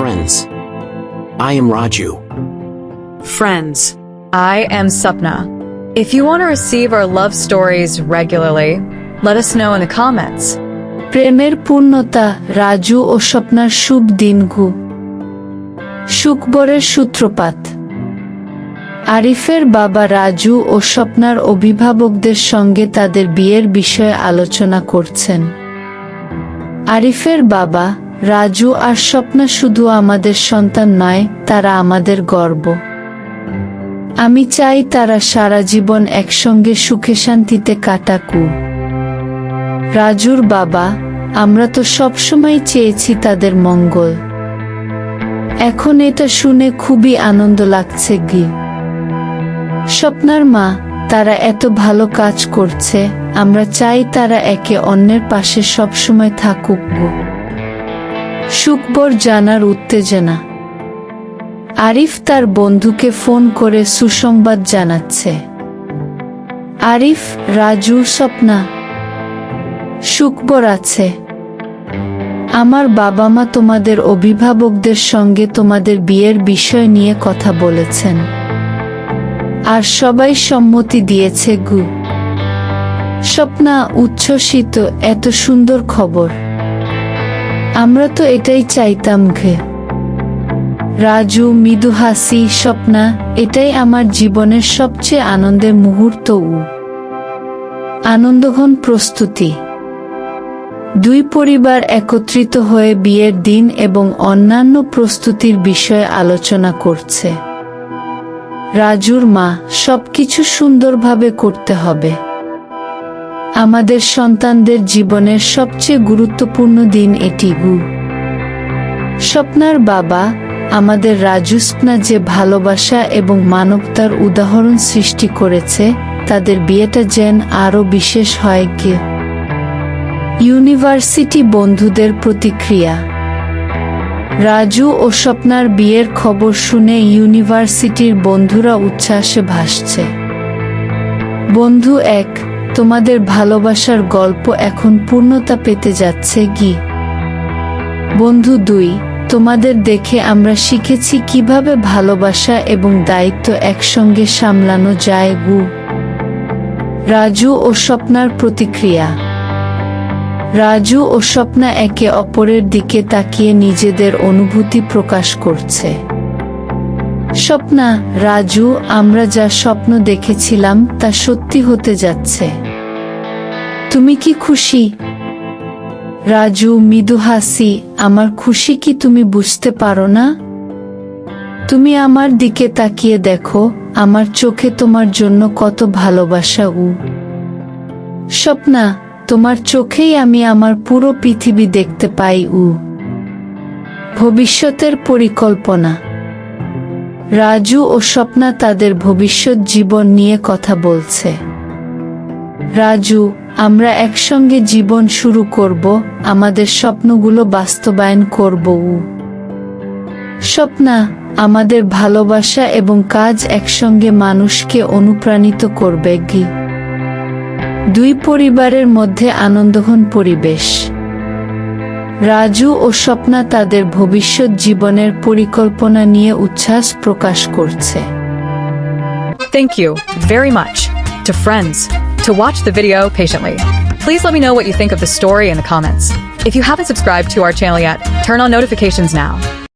Friends. I am Raju. Friends, I am Sapna. If you want to receive our love stories regularly, let us know in the comments. প্রেমের পূর্ণতা রাজু ও স্বপ্নার শুভ দিনগু সুকবরের সূত্রপাত আরিফের বাবা রাজু ও স্বপ্নার অভিভাবকদের সঙ্গে তাদের বিয়ের বিষয়ে আলোচনা করছেন আরিফের বাবা রাজু আর স্বপ্না শুধু আমাদের সন্তান নয়, তারা আমাদের গর্ব। আমি চাই তারা সারা জীবন একসঙ্গে সুখে শান্তিতে কাটাকু রাজুর বাবা, আমরা তো সবসময় চেয়েছি তাদের মঙ্গল। এখন এটা শুনে খুবই আনন্দ লাগছে গি। স্বপ্নার মা, তারা এত ভালো কাজ করছে, আমরা চাই তারা একে অন্যের পাশে সবসময় থাকুক গো। সুকবর জানার উত্তেজনা। আরিফ তার বন্ধুকে ফোন করে সুসংবাদ জানাচ্ছে। আরিফ, রাজু, স্বপ্না সুকবর আছে। আমার বাবা মা তোমাদের অভিভাবকদের সঙ্গে তোমাদের বিয়ের বিষয় নিয়ে কথা বলেছেন। আর সবাই সম্মতি দিয়েছে গু। স্বপ্না, উচ্ছ্বসিত, এত সুন্দর খবর। আমরা তো এটাই চাইতাম ঘে। রাজু, মৃদু হাসি, স্বপ্না, এটাই আমার জীবনের সবচেয়ে আনন্দের মুহূর্ত উ। আনন্দঘন প্রস্তুতি। দুই পরিবার একত্রিত হয়ে বিয়ের দিন এবং অন্যান্য প্রস্তুতির বিষয়ে আলোচনা করছে। রাজুর মা, সবকিছু সুন্দরভাবে করতে হবে। আমাদের সন্তানদের জীবনের সবচেয়ে গুরুত্বপূর্ণ দিন এটি, গু। স্বপ্নার বাবা, আমাদের রাজুস্পনা যে ভালোবাসা এবং মানবতার উদাহরণ সৃষ্টি করেছে, তাদের বিয়েটা যেন আরও বিশেষ হয় গিয়ে ইউনিভার্সিটি বন্ধুদের প্রতিক্রিয়া। রাজু ও স্বপ্নার বিয়ের খবর শুনে ইউনিভার্সিটির বন্ধুরা উচ্ছ্বাসে ভাসছে। বন্ধু এক তোমাদের ভালোবাসার গল্প এখন পূর্ণতা পেতে যাচ্ছে কি বন্ধু দুই, তোমাদের দেখে আমরা শিখেছি কীভাবে ভালোবাসা এবং দায়িত্ব একসঙ্গে সামলানো যায় গু। রাজু ও স্বপ্নার প্রতিক্রিয়া। রাজু ও স্বপ্না একে অপরের দিকে তাকিয়ে নিজেদের অনুভূতি প্রকাশ করছে। স্বপ্না, রাজু, আমরা যা স্বপ্ন দেখেছিলাম তা সত্যি হতে যাচ্ছে। তুমি কি খুশি? রাজু, মৃদু হাসি, আমার খুশি কি তুমি বুঝতে পারো না? তুমি আমার দিকে তাকিয়ে দেখো, আমার চোখে তোমার জন্য কত ভালোবাসা উ। স্বপ্না, তোমার চোখেই আমি আমার পুরো পৃথিবী দেখতে পাই উ। ভবিষ্যতের পরিকল্পনা। রাজু ও স্বপ্না তাদের ভবিষ্যৎ জীবন নিয়ে কথা বলছে। রাজু, আমরা একসঙ্গে জীবন শুরু করব, আমাদের স্বপ্নগুলো বাস্তবায়ন করব উ। স্বপ্না, আমাদের ভালোবাসা এবং কাজ একসঙ্গে মানুষকে অনুপ্রাণিত করবে গি। দুই পরিবারের মধ্যে আনন্দঘন পরিবেশ। রাজু ও স্বপ্না তাদের ভবিষ্যৎ জীবনের পরিকল্পনা নিয়ে উচ্ছ্বাস প্রকাশ করছে Thank you very much to friends to watch the video patiently. Please let me know what you think of the story in the comments. If you haven't subscribed to our channel yet, turn on notifications now